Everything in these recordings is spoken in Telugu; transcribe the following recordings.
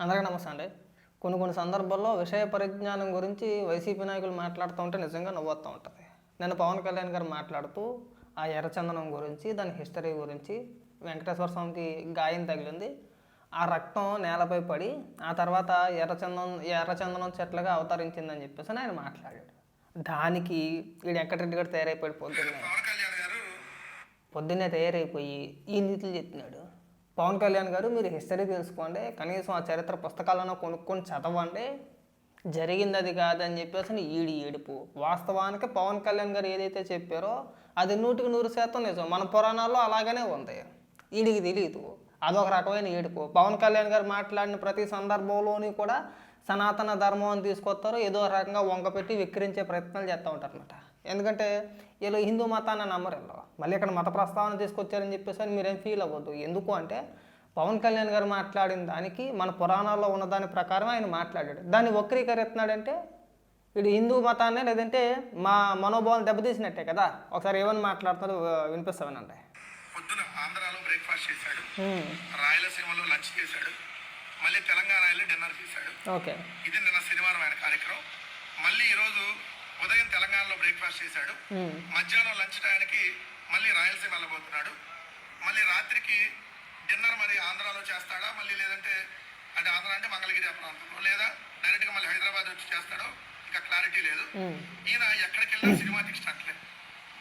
అందరికీ నమస్తే అండి. కొన్ని కొన్ని సందర్భాల్లో విషయ పరిజ్ఞానం గురించి వైసీపీ నాయకులు మాట్లాడుతూ ఉంటే నిజంగా నవ్వుతూ ఉంటుంది. నేను పవన్ కళ్యాణ్ గారు మాట్లాడుతూ ఆ ఎర్రచందనం గురించి దాని హిస్టరీ గురించి వెంకటేశ్వర స్వామికి గాయం తగిలింది. ఆ రక్తం నేలపై పడి ఆ తర్వాత ఎర్రచందనం ఎర్రచందనం చెట్లుగా అవతరించిందని చెప్పేసి ఆయన మాట్లాడాడు. దానికి వీడు వెంకటరెడ్డి గారు తయారైపోయాడు పొద్దున్నే. పొద్దున్నే తయారైపోయి ఈ నీతులు చెప్తున్నాడు పవన్ కళ్యాణ్ గారు మీరు హిస్టరీ తెలుసుకోండి. కనీసం ఆ చరిత్ర పుస్తకాలను కొనుక్కొని చదవండి. జరిగింది అది కాదని చెప్పేసి ఈడి ఏడుపు. వాస్తవానికి పవన్ కళ్యాణ్ గారు ఏదైతే చెప్పారో అది నూటికి నూరు శాతం నిజం. మన పురాణాల్లో అలాగనే ఉంది. ఈడికి తెలియదు అదొక రకమైన ఏడుపు. పవన్ కళ్యాణ్ గారు మాట్లాడిన ప్రతి సందర్భంలోని కూడా సనాతన ధర్మం అని తీసుకొస్తారు. ఏదో రకంగా వంగపెట్టి విక్రించే ప్రయత్నాలు చేస్తూ ఉంటారన్నమాట. ఎందుకంటే వీళ్ళు హిందూ మతాన్ని నమ్మరు వీళ్ళు మళ్ళీ ఇక్కడ మత ప్రస్తావన తీసుకొచ్చారని చెప్పేసి అని మీరేం ఫీల్ అవ్వద్దు. ఎందుకు అంటే పవన్ కళ్యాణ్ గారు మాట్లాడిన దానికి మన పురాణాల్లో ఉన్న దాని ప్రకారం ఆయన మాట్లాడాడు. దాన్ని వక్రీకరిస్తున్నాడంటే వీడు హిందూ మతాన్ని లేదంటే మా మనోభావం దెబ్బతీసినట్టే కదా. ఒకసారి ఏమని మాట్లాడుతారో వినిపిస్తామనండి పొద్దున ఆంధ్రాలో బ్రేక్ఫాస్ట్ చేశాడు. రాయలసీమలో లంచ్ చేశాడు. మళ్ళీ తెలంగాణ డిన్నర్ చేశాడు. ఓకే. ఇది నిన్న శనివారం ఆయన కార్యక్రమం. మళ్ళీ ఈరోజు ఉదయం తెలంగాణలో బ్రేక్ఫాస్ట్ చేశాడు. మధ్యాహ్నం లంచ్ టైంకి మళ్ళీ రాయలసీమ వెళ్ళబోతున్నాడు. మళ్ళీ రాత్రికి డిన్నర్ మరి ఆంధ్రాలో చేస్తాడా? మళ్ళీ లేదంటే అంటే ఆంధ్ర అంటే మంగళగిరి ప్రాంతంలో. లేదా డైరెక్ట్గా మళ్ళీ హైదరాబాద్ వచ్చి చేస్తాడో ఇంకా క్లారిటీ లేదు. ఈయన ఎక్కడికి వెళ్ళినా సినిమాటిక్ స్టంట్లే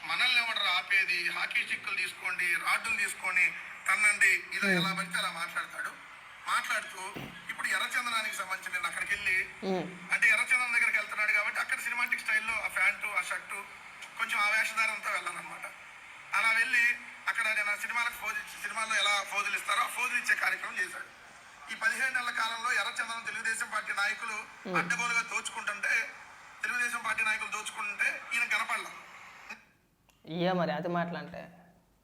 మనల్ని ఎవరు ఆపేది? హాకీ స్టిక్కులు తీసుకోండి రాడ్డులు తీసుకొని తన్నండి ఇలా ఎలా పడితే అలా మాట్లాడతాడు. మాట్లాడుతూ ఇప్పుడు ఎర్రచందనానికి సంబంధించి నేను అక్కడికి వెళ్ళి అంటే ఎర్రచందనం అక్కడ సినిమాటిక్ స్టైల్లో ఆ ప్యాంటు ఆ షర్టు కొంచెం ఆ వేషధారంతో వెళ్ళాలన్నమాట అలా వెళ్ళి అక్కడ నేను ఆ సినిమాలకు ఫోజు సినిమాల్లో ఎలా ఫోజులు ఇస్తారో ఆ ఫోజులు ఇచ్చే కార్యక్రమం చేశాడు. ఈ పదిహేను నెలల కాలంలో ఎర్రచందనం తెలుగుదేశం పార్టీ నాయకులు అడ్డగోలుగా దోచుకుంటుంటే తెలుగుదేశం పార్టీ నాయకులు దోచుకుంటుంటే ఈయన కనపడలా. ఇయ్యే మరి అది మాటలంటే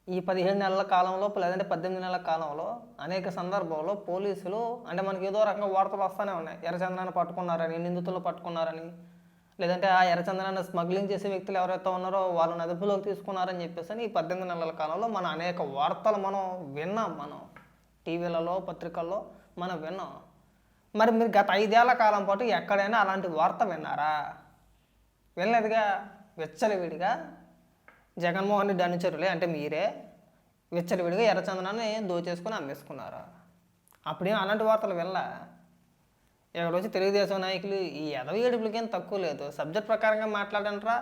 ఈ పదిహేడు నెలల కాలంలో లేదంటే పద్దెనిమిది నెలల కాలంలో అనేక సందర్భాల్లో పోలీసులు అంటే మనకి ఏదో రకంగా వార్తలు వస్తూనే ఉన్నాయి. ఎర్రచందనాన్ని పట్టుకున్నారని నిందితులు పట్టుకున్నారని. లేదంటే ఆ ఎర్రచందనాన్ని స్మగ్లింగ్ చేసే వ్యక్తులు ఎవరైతే ఉన్నారో వాళ్ళని అదుపులోకి తీసుకున్నారని చెప్పేసి ఈ పద్దెనిమిది నెలల కాలంలో మన అనేక వార్తలు మనం విన్నాం మనం. టీవీలలో పత్రికల్లో మనం విన్నాం. మరి మీరు గత ఐదేళ్ళ కాలం పాటు ఎక్కడైనా అలాంటి వార్త విన్నారా? వినలేదుగా? విచ్చలవిడిగా? జగన్మోహన్ రెడ్డి అనుచరులే అంటే మీరే. విచ్చలవిడిగా ఎర్రచందనాన్ని దోచేసుకొని అమ్మేసుకున్నారు? అప్పుడేం అలాంటి వార్తలు వెళ్ళా ఇక్కడ వచ్చి తెలుగుదేశం నాయకులు ఈ ఎదవ ఏడుపులకేం తక్కువ లేదు. సబ్జెక్ట్ ప్రకారంగా మాట్లాడంటారా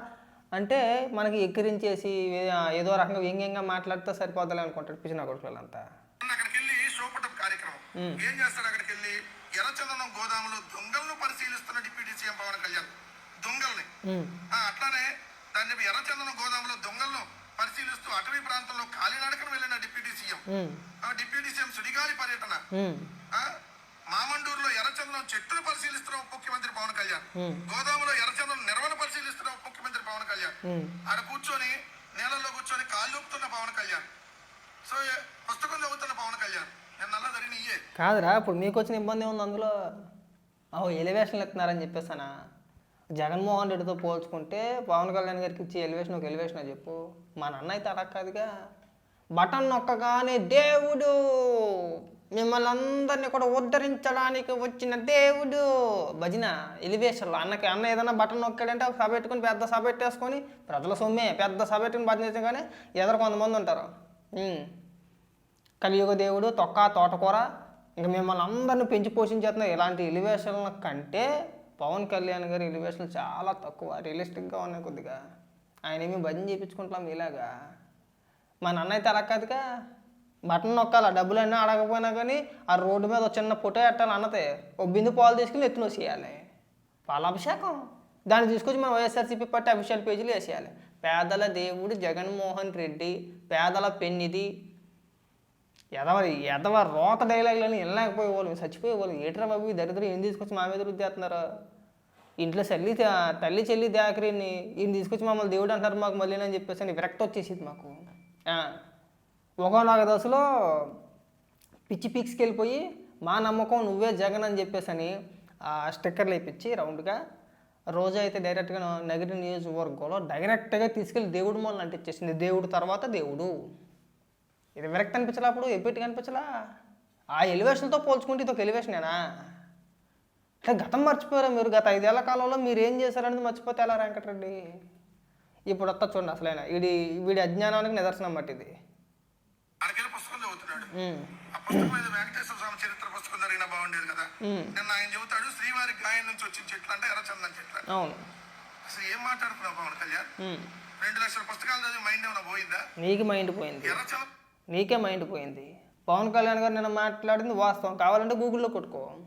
అంటే మనకి ఎక్కిరించేసి ఏదో రకంగా వ్యంగ్యంగా మాట్లాడితే సరిపోద్దాలి అనుకుంటాడు పిచ్చిన కొడుకులంతా ఏం చేస్తాడు అక్కడికి వెళ్ళి ఎర్రచందనం గోదాములో దొంగలను పరిశీలిస్తున్న డిప్యూటీ సీఎం పవన్ కళ్యాణ్. దొంగల్ని. ఆ, అట్లానే చెప్పి ఎర్రచందనం గోదాములో దొంగలను పరిశీలిస్తూ అటవీ ప్రాంతంలో కాలినడకను వెళ్ళిన డిప్యూటీ సీఎం. ఆ, డిప్యూటీ సీఎం సుడిగాలి పర్యటన. మామండూరులో ఎర్రచందనం చెట్టును పరిశీలిస్తున్న ముఖ్యమంత్రి పవన్ కళ్యాణ్. గోదాములో ఎర్రచందనం నిర్వహణ పరిశీలిస్తున్న ముఖ్యమంత్రి పవన్ కళ్యాణ్. ఆడ కూర్చొని నేలల్లో కూర్చొని కాళ్ళు ఊపుతున్న పవన్ కళ్యాణ్. సో పుస్తకం చదువుతున్న పవన్ కళ్యాణ్. నేను నల్ల జరిగిన ఇయ్యే. కాదురా ఇప్పుడు మీకు వచ్చిన ఇబ్బంది ఏముంది అందులో? అహో ఎలివేషన్లు ఎత్తున్నారని చెప్పేసానా? జగన్మోహన్ రెడ్డితో పోల్చుకుంటే పవన్ కళ్యాణ్ గారికి ఇచ్చే ఎలివేషన్ ఒక ఎలివేషన్ చెప్పు? మా నాన్న అయితే అలా కాదుగా. బటన్ నొక్కగానే దేవుడు! మిమ్మల్ని అందరినీ కూడా ఉద్ధరించడానికి వచ్చిన దేవుడు. భజన ఎలివేషన్లో. అన్నకి అన్న ఏదైనా బటన్ నొక్కాడంటే సభ పెట్టుకుని పెద్ద సభ పెట్టేసుకొని ప్రజల సొమ్మే పెద్ద సభ పెట్టుకుని భజన కానీ ఎదురు కొంతమంది ఉంటారు. కలియుగ దేవుడు తొక్క తోటకూర ఇంకా మిమ్మల్ని అందరిని పెంచి పోషించేస్తున్నారు ఇలాంటి ఎలివేషన్ల కంటే పవన్ కళ్యాణ్ గారి ఎలివేషన్లు చాలా తక్కువ రియలిస్టిక్గా ఉన్నాయి కొద్దిగా. ఆయన ఏమి భజన చేయించుకుంటాం ఇలాగా మా నాన్న అయితే అలా కాదుగా. బటన్ నొక్కాలి డబ్బులు అన్నీ అడగకపోయినా కానీ ఆ రోడ్డు మీద ఒక చిన్న ఫోటో పెట్టాలి అన్నతే ఓ బిందు పాలు తీసుకుని ఎత్తున వేసేయాలి పాలాభిషేకం దాన్ని తీసుకొచ్చి మనం వైఎస్ఆర్సీపీ పార్టీ అఫీషియల్ పేజీలు వేసేయాలి. పేదల దేవుడు జగన్మోహన్ రెడ్డి పేదల పెన్నిది ఎదవ ఎదవ రోత డైలాగులని వెళ్ళలేకపోయేవాళ్ళు చచ్చిపోయేవాళ్ళు. ఏట్రా బాబు దరిద్రం? ఏం తీసుకొచ్చి మా మీద రుద్దేస్తున్నారు? ఇంట్లో తల్లి తల్లి చెల్లి దాకరిని ఈయన తీసుకొచ్చి మమ్మల్ని దేవుడు అంటారు మాకు మళ్ళీ అని చెప్పేసి అని విరక్తి వచ్చేసింది మాకు. ఒకనొక దశలో పిచ్చి పీక్స్కి వెళ్ళిపోయి మా నమ్మకం నువ్వే జగన్ అని చెప్పేసి అని ఆ స్టిక్కర్లు వేయించి రౌండ్గా రోజు అయితే డైరెక్ట్గా నగరి నియోజకవర్గంలో డైరెక్ట్గా తీసుకెళ్ళి దేవుడు మొన్న అంటించేసింది దేవుడు తర్వాత దేవుడు. ఇది విరక్తి అనిపించలే అప్పుడు? ఎప్పిటి కనిపించలా ఆ ఎలివేషన్తో పోల్చుకుంటే ఇది ఒక ఎలివేషనేనా? అంటే గతం మర్చిపోయారా మీరు? గత ఐదేళ్ళ కాలంలో మీరు ఏం చేశారనేది మర్చిపోతే ఎలా వెంకటరెడ్డి ఇప్పుడు వస్తా చూడండి అసలైన. వీడి వీడి అజ్ఞానానికి నిదర్శనం బట్టి ఇది. పుస్తకం పుస్తకం మీద వెంకటేశ్వర స్వామి చరిత్ర పుస్తకం జరిగినా బాగుండేది కదా. నిన్న ఆయన చెబుతాడు శ్రీవారి గాయం నుంచి వచ్చిన చెట్లు అంటే ఎర్రచందన్ చెట్లు. అసలు ఏం మాట్లాడుతున్నావు పవన్ కళ్యాణ్? రెండు లక్షల పుస్తకాలు చదివి మైండ్ ఏమైనా పోయిందా? నీకు మైండ్ పోయింది. నీకే మైండ్ పోయింది. పవన్ కళ్యాణ్ గారు నిన్న మాట్లాడింది వాస్తవం. కావాలంటే గూగుల్లో కొట్టుకో.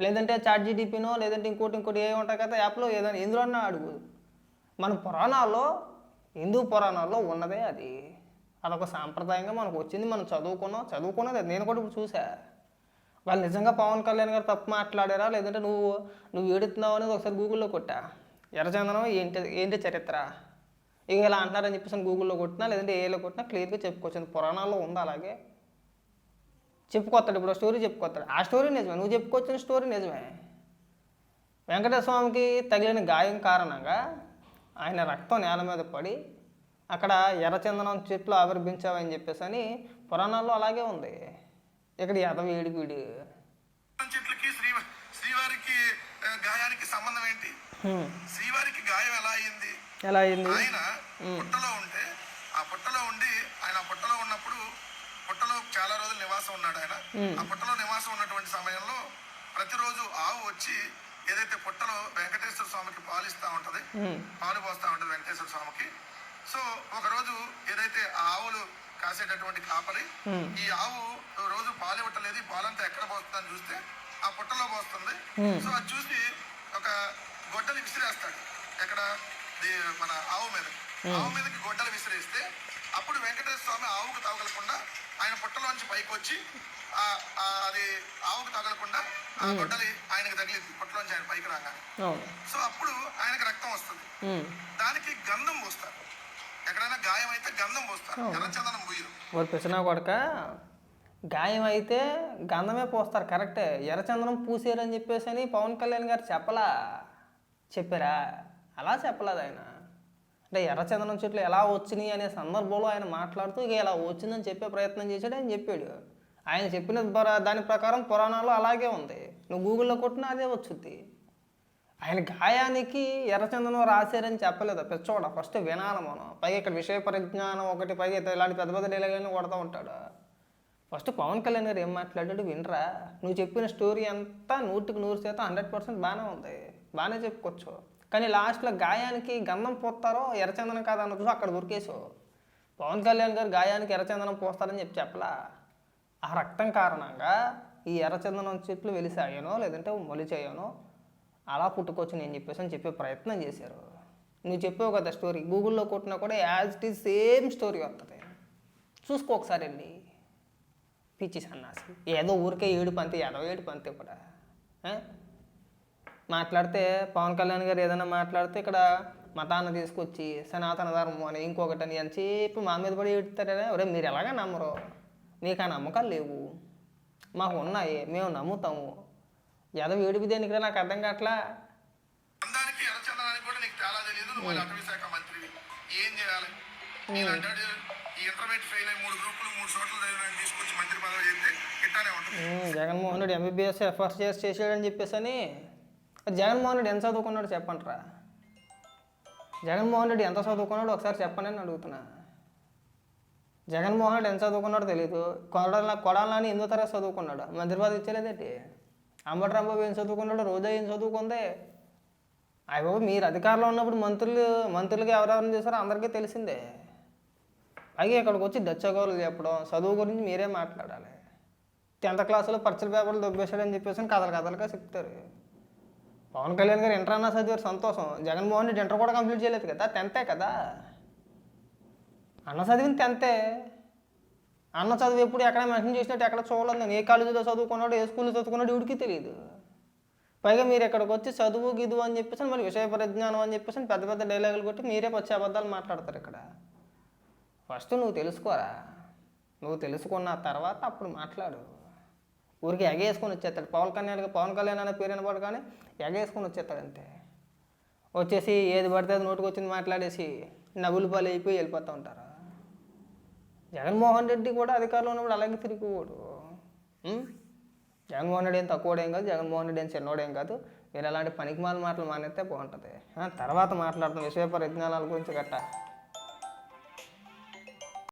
లేదంటే చాట్ జీటీపీనో లేదంటే ఇంకోటి ఇంకోటి ఏ ఉంటాయి కదా యాప్లో ఏదైనా ఎందులో అన్నా అడుగు. మన పురాణాల్లో హిందూ పురాణాల్లో ఉన్నదే అది. అదొక సాంప్రదాయంగా మనకు వచ్చింది. మనం చదువుకున్నాం. చదువుకున్నది నేను కూడా ఇప్పుడు చూసా. వాళ్ళు నిజంగా పవన్ కళ్యాణ్ గారు తప్పు మాట్లాడారా? లేదంటే నువ్వు నువ్వు ఏడుతున్నావు అనేది ఒకసారి గూగుల్లో కొట్టా. ఎర్రచందనం ఏంటి ఏంటి చరిత్ర? ఇక ఇలా అంటున్నారని చెప్పేసి గూగుల్లో కొట్టినా లేదంటే ఏలో కొట్టినా క్లియర్గా చెప్పుకోవచ్చు పురాణాల్లో ఉంది అలాగే. చెప్పుకొస్తాడు. ఇప్పుడు స్టోరీ చెప్పుకొస్తాడు. ఆ స్టోరీ నిజమే. నువ్వు చెప్పుకొచ్చిన స్టోరీ నిజమే. వెంకటేశ్వరస్వామికి తగిలిన గాయం కారణంగా ఆయన రక్తం నేల మీద పడి అక్కడ ఎర్రచందనం చెట్లు ఆవిర్భించావని చెప్పేసి అని పురాణాల్లో అలాగే ఉంది. ఇక్కడ ఎదవ ఏడిపిడి చెట్లకి శ్రీ శ్రీవారికి గాయానికి సంబంధం ఏంటి? శ్రీవారికి గాయం ఎలా అయింది? ఎలా అయింది? ఆయన పుట్టలో ఉంటే ఆ పుట్టలో ఉండి ఆయన పుట్టలో ఉన్నప్పుడు పుట్టలో చాలా రోజులు నివాసం ఉన్నాడు ఆయన. ఆ పుట్టలో నివాసం ఉన్నటువంటి సమయంలో ప్రతిరోజు ఆవు వచ్చి ఏదైతే పుట్టలో వెంకటేశ్వర స్వామికి పాలు ఇస్తా ఉంటది పాలు పోస్తా ఉంటది వెంకటేశ్వర స్వామికి సో ఒక రోజు ఏదైతే ఆ ఆవులు కాసేటటువంటి కాపరి ఈ ఆవు రోజు పాలు ఇవ్వట్లేదు పాలంతా ఎక్కడ పోస్తుందని చూస్తే ఆ పుట్టలో పోస్తుంది. సో అది చూసి ఒక గొడ్డలి విసిరేస్తాడు. ఎక్కడ? మన ఆవు మీద. ఆవు మీదకి గొడ్డలు విసిరేస్తే అప్పుడు వెంకటేశ్వర స్వామి ఆవుకు తగలకుండా ఆయన పుట్టలోంచి పైకి వచ్చి అది ఆవుకు తగలకుండా ఆ గొడ్డలి ఆయనకి తగిలింది పుట్టలోంచి ఆయన పైకి రాగానే. అవును. సో అప్పుడు ఆయనకి రక్తం వస్తుంది. దానికి గంధం పోస్తారు. ఎక్కడైనా గాయం అయితే గంధం పోస్తారు. ఎర్రచందనం పోయరు. ఓరి పిచ్చినా కొడక గాయం అయితే గంధమే పోస్తారు కరెక్టే ఎర్రచందనం పూసారని చెప్పేసి అని పవన్ కళ్యాణ్ గారు చెప్పలా. చెప్పారా? అలా చెప్పలేదు ఆయన. అంటే ఎర్రచందనం చెట్లు ఎలా వచ్చినాయి అనే సందర్భంలో ఆయన మాట్లాడుతూ ఇక ఇలా వచ్చిందని చెప్పే ప్రయత్నం చేశాడు ఆయన చెప్పాడు. ఆయన చెప్పిన దాని ప్రకారం పురాణాలు అలాగే ఉంది. నువ్వు గూగుల్లో కొట్టినా అదే వచ్చుద్ది. ఆయన గాయానికి ఎర్రచందనం రాశారని చెప్పలేదు. పిచ్చోడ ఫస్ట్ వినాలి మనం. పైగా ఇక్కడ విషయ పరిజ్ఞానం ఒకటి పైగా ఇలాంటి పెద్ద పెద్ద డైలాగులను కొడతా ఉంటాడు. ఫస్ట్ పవన్ కళ్యాణ్ గారు ఏం మాట్లాడాడు వినరా? నువ్వు చెప్పిన స్టోరీ అంతా నూటికి నూరు శాతం హండ్రెడ్ పర్సెంట్ బాగానే ఉంది. బాగానే చెప్పుకోవచ్చు. కానీ లాస్ట్లో గాయానికి గంధం పోస్తారో ఎర్రచందనం కాదన్న చూసి అక్కడ దొరికేసావు పవన్ కళ్యాణ్ గారు గాయానికి ఎర్రచందనం పోస్తారని చెప్పి చెప్పలా? ఆ రక్తం కారణంగా ఈ ఎర్రచందనం చెట్లు వెలిసాయనో లేదంటే మొలిచాయనో అలా పుట్టుకోవచ్చు నేను చెప్పేసి అని చెప్పే ప్రయత్నం చేశారు. నువ్వు చెప్పావు కదా స్టోరీ గూగుల్లో కొట్టినా కూడా as it is same story వస్తుంది చూసుకో ఒకసారి వెళ్ళి. పిచ్చి సన్నాసి. ఏదో ఊరికే ఏడు పంతి ఏదో ఏడు పంతి కూడా. మాట్లాడితే పవన్ కళ్యాణ్ గారు ఏదైనా మాట్లాడితే ఇక్కడ మతాన్ని తీసుకొచ్చి సనాతన ధర్మం అని ఇంకొకటి అని అని చెప్పి మా మీద పడి ఏడుతారే ఒరే మీరు ఎలాగా నమ్మరు? మీకు ఆ నమ్మకాలు లేవు. మాకు ఉన్నాయి మేము నమ్ముతాము. ఏదో ఏడుపు దేనికి నాకు అర్థం కావట్లా? అందానికి ఎర్రచందనానికి కూడా నీకు చాలా తెలియదు నువ్వు మళ్ళీ అటవీ శాఖ మంత్రివి. ఏం చేయాలి? నేను అంటాడు ఈ ఇంటర్మీడియట్ ఫెయిల్ అయ్యి మూడు గ్రూపులు మూడు చోట్ల చదివిన తీసుకొచ్చి మంత్రి పదవి చేస్తే ఇట్లానే ఉంటుంది. Um, Jaganmohan Reddy MBBS efforts చేసి చేసాడని చెప్పేసి అని జగన్మోహన్ రెడ్డి ఎంత చదువుకున్నాడు చెప్పండిరా. జగన్మోహన్ రెడ్డి ఎంత చదువుకున్నాడో ఒకసారి చెప్పండి అని అడుగుతున్నా. జగన్మోహన్ రెడ్డి ఎంత చదువుకున్నాడో తెలియదు కొడాల కొడాలని ఎనిమిదో తరగతి చదువుకున్నాడు. మంత్రి పదవి ఇచ్చలేదేంటి? అంబటి రాంబాబు ఏం చదువుకున్నాడు రోజా ఏం చదువుకుందే? అయ్య బాబు మీరు అధికారంలో ఉన్నప్పుడు మంత్రులు మంత్రులకి ఎవరెవరిని చేశారో అందరికీ తెలిసిందే. పైగా ఇక్కడికి వచ్చి దచ్చగోలు చెప్పడం చదువు గురించి మీరే మాట్లాడాలి. టెన్త్ క్లాసులో పర్చల పేపర్లు దొబ్బేశాడని చెప్పేసి కథలు కథలుగా చెప్తారు. పవన్ కళ్యాణ్ గారు ఇంటర్ అన్నా చదివారు సంతోషం. జగన్మోహన్ రెడ్డి ఇంటర్ కూడా కంప్లీట్ చేయలేదు కదా టెన్తే కదా? అన్న చదివింది టెన్తే. అన్న చదువు ఎప్పుడు ఎక్కడ మెన్షన్ చేసినట్టు ఎక్కడ చూడలేదు నేను. ఏ కాలేజీలో చదువుకున్నాడు ఏ స్కూల్లో చదువుకున్నాడు ఇవిడికి తెలియదు పైగా మీరు ఇక్కడికి వచ్చి చదువు గిదువు అని చెప్పేసి మరి విషయ పరిజ్ఞానం అని చెప్పేసి పెద్ద పెద్ద డైలాగులు కొట్టి మీరే వచ్చే అబద్ధాలు మాట్లాడతారు ఇక్కడ. ఫస్ట్ నువ్వు తెలుసుకోరా? నువ్వు తెలుసుకున్న తర్వాత అప్పుడు మాట్లాడు. ఊరికి ఎగేసుకొని వచ్చేస్తాడు. పవన్ కళ్యాణ్ పవన్ కళ్యాణ్ అనే పేరు వినపడు కానీ ఎగేసుకొని వచ్చేస్తాడు అంతే. వచ్చేసి ఏది పడితే అది నోటికి వచ్చింది మాట్లాడేసి నవ్వులు పాలు అయిపోయి వెళ్ళిపోతూ ఉంటారు. జగన్మోహన్ రెడ్డి కూడా అధికారంలో ఉన్నప్పుడు అలాగే తిరిగిపోడు? జగన్మోహన్ రెడ్డి ఏం తక్కువడేం కాదు జగన్మోహన్ రెడ్డి ఏం చిన్నోడేం కాదు. మీరు అలాంటి పనికిమాల మాటలు మానేస్తే బాగుంటుంది. ఆ, తర్వాత మాట్లాడతాం విషయ పరిజ్ఞానాల గురించి గట్టా.